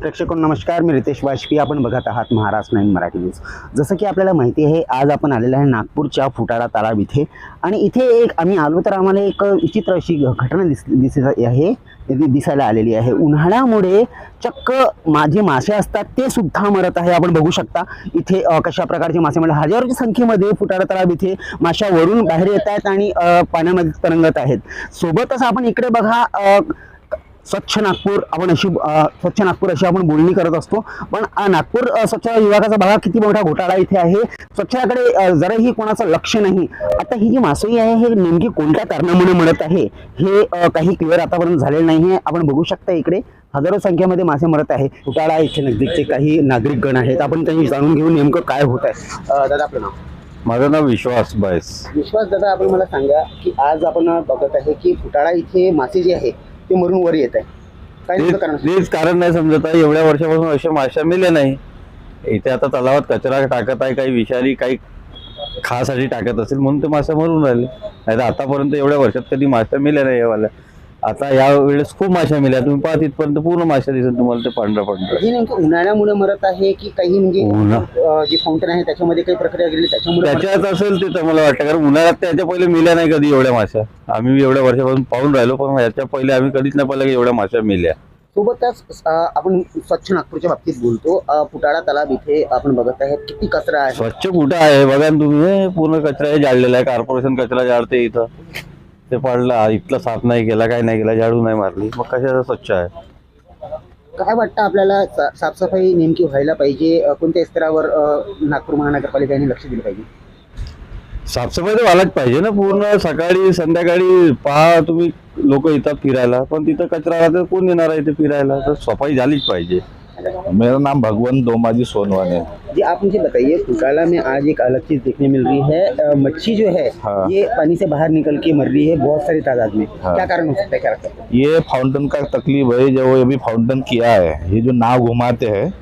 प्रेक्षक नमस्कार. मी रितेश वाजपेयी. आपण बघत आहात महाराष्ट्र नाईन मराठी न्यूज. जसं की आपल्याला माहिती आहे आज आपण आलेलो आहे नागपूरच्या फुटाळा तलाव इथे. आणि इथे एक आम्ही आलो तर आम्हाला एक विचित्र अशी घटना दिस दिसत आहे. दिसायला आलेली आहे. उन्हाळ्यामुळे चक्क माझे मासे असतात ते सुद्धा मरत आहे. आपण बघू शकता इथे कशा प्रकारचे मासे म्हणजे हजारोच्या संख्येमध्ये फुटाळा तलाव इथे माशा वरून बाहेर येत आहेत आणि पाण्यामध्ये तरंगत आहेत. सोबतच आपण इकडे बघा स्वच्छ नागपूर आपण अशी स्वच्छ नागपूर अशी आपण बोलणी करत असतो. पण नागपूर स्वच्छ विभागाचा बघा किती मोठा घोटाळा इथे आहे. स्वच्छतेकडे अ, जराही कोणाचं लक्ष नाही आता ही जी मासोई आहे हे नेमकी कोणत्या कारणामुळे मरत आहे हे काही क्लिअर आतापर्यंत झालेलं नाही आहे. आपण बघू शकता इकडे हजारो संख्येमध्ये मासे मरत आहे. घोटाळा इथे नजदीकचे काही नागरिकगण आहेत. आपण त्यांनी जाणून घेऊन नेमकं काय होत आहे. दादा आपलं नाव? माझं नाव विश्वास बायस विश्वास दादा आपण मला सांगा की आज आपण बघत आहे की फुटाळा इथे मासे जे आहे ते मरून वर येत आहे. काय कारण? तेच तेच कारण नाही समजत आहे एवढ्या वर्षापासून अशा माश्या मिल्या नाही. इथे आता तलावात कचरा टाकत आहे काही विषारी काही खासाठी टाकत असेल म्हणून ते मासे मरून राहिले. नाही तर आतापर्यंत एवढ्या वर्षात कधी माश्या मिल्या नाही यावाल्या आता या वेळेस खूप माश्या मिल्या. तुम्ही पाहत इथपर्यंत पूर्ण माश्या दिसत तुम्हाला ते पांढरं पांढरं. हे नेमकं उन्हाळ्यामुळे मरत आहे की काही म्हणजे उन्हा- अं, जे फाउंटन आहे त्याच्यामध्ये काही प्रक्रिया गेली त्याच्यामुळे त्याच्यात असेल ते तर मला वाटतं कारण उन्हाळ्यात त्याच्या पहिले मिल्या नाही कधी एवढ्या माश्या. आम्ही एवढ्या वर्षापासून पाहून राहिलो पण याच्या पहिले आम्ही कधीच नाही पाहिलं की एवढ्या माश्या मिल्या. सोबतच अं, आपण स्वच्छ नागपूरच्या बाबतीत बोलतो. अं, फुटाळा तलाव इथे आपण बघत आहे किती कचरा आहे? स्वच्छ कुठं आहे? बघा ना तुम्ही हे पूर्ण कचरा हे जाळलेला आहे. कॉर्पोरेशन कचरा जाळते इथं. ते पडला इथलं साफ नाही केला काय नाही केला झाडू नाही मारली. मग कशाचं स्वच्छ आहे? काय वाटतं आपल्याला सा- साफसफाई नेमकी व्हायला पाहिजे? अं, कोणत्या स्तरावर अं, नागपूर महानगरपालिकेने लक्ष दिलं पाहिजे? साफसफाई तर व्हायलाच पाहिजे ना पूर्ण सकाळी संध्याकाळी पहा तुम्ही लोक येतात फिरायला. पण तिथं कचरा राहतं कोण येणार आहे इथे फिरायला? तर सफाई झालीच पाहिजे. मेरा नाम भगवंत दोमाजी सोनवान है। जी आप मुझे बताइए फुटाला में आज एक अलग चीज़ देखने मिल रही है। मच्छी जो है हाँ। ये पानी से बाहर निकल के मर रही है बहुत सारी तादाद में। हाँ। क्या कारण हो सकता है क्या लगता है ये फाउंटेन का तकलीफ़ है जो अभी फाउंटेन किया है ये जो नाव घुमाते हैं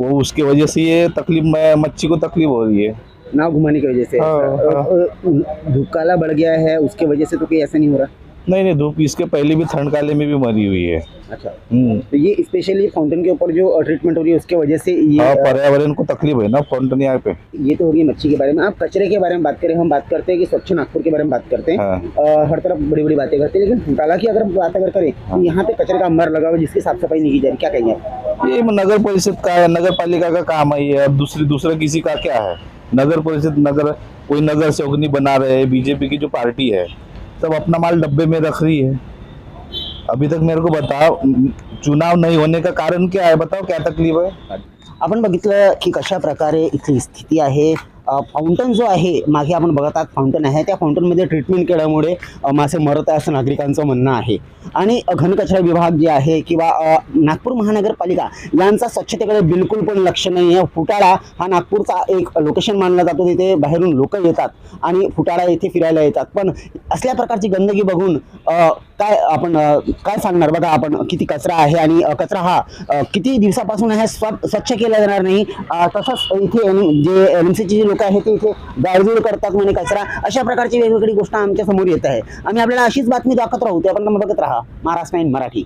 वो उसकी वजह से ये तकलीफ़ मच्छी को तकलीफ़ हो रही है। नाव घुमाने की वजह से? हाँ, हाँ। धूप काला बढ़ गया है उसके वजह से तो कोई ऐसा नहीं हो रहा? नहीं नहीं धूप इसके पहले भी ठंड काले में भी मरी हुई है। अच्छा। हम्म। तो ये स्पेशली फाउंटेन के ऊपर जो ट्रीटमेंट हो रही है उसके वजह से ये हाँ पर्यावरण को तकलीफ़ है ना फाउंटेन यहाँ पे। ये तो होगी मच्छी के बारे में। आप कचरे के बारे में बात करें हम बात करते हैं कि स्वच्छ नागपुर के बारे में बात करते हैं। हाँ। हर तरफ़ बड़ी बड़ी बातें करते हैं लेकिन फुटाला की अगर बात अगर करें तो यहाँ पे कचरे का अंबार लगा हुआ जिसकी साफ़ सफ़ाई नहीं की जा रही क्या कहेंगे ये नगर परिषद का है नगर पालिका का काम है ये। अब दूसरी दूसरा किसी का क्या है? नगर परिषद नगर कोई नगर सेवक नहीं बना रहे हैं बीजेपी की जो पार्टी है सब अपना माल डब्बे में रख रही है। अभी तक मेरे को बताओ, चुनाव नहीं होने का कारण क्या है? बताओ, क्या तकलीफ़ है? आपण बघितलं की कशा प्रकार इतनी स्थिति आहे? फाउंटन जो आहे मागे आपण बघत आहात फाउंटन आहे. त्या फाउंटनमध्ये ट्रीटमेंट केल्यामुळे मासे मरत आहे असं नागरिकांचं म्हणणं आहे. आणि घनकचरा विभाग जे आहे किंवा नागपूर महानगरपालिका यांचा स्वच्छतेकडे बिलकुल पण लक्ष नाही आहे फुटाळा हा नागपूरचा एक लोकेशन मानला जातो. तिथे बाहेरून लोक येतात आणि फुटाळा येथे फिरायला येतात. पण असल्या प्रकारची गंदगी बघून काय आपण काय सांगणार? बघा आपण किती कचरा आहे आणि कचरा हा किती दिवसापासून आहे स्व स्वच्छ केला जाणार नाही. तसंच इथे जे एम सी जे लोक आहेत ते इथे जाळजूळ करतात म्हणे कचरा. अशा प्रकारची वेगवेगळी गोष्ट आमच्यासमोर येत आहे. आम्ही आपल्याला अशीच बातमी दाखवत राहू ते आपण बघत राहा. महाराष्ट्र नाईन मराठी.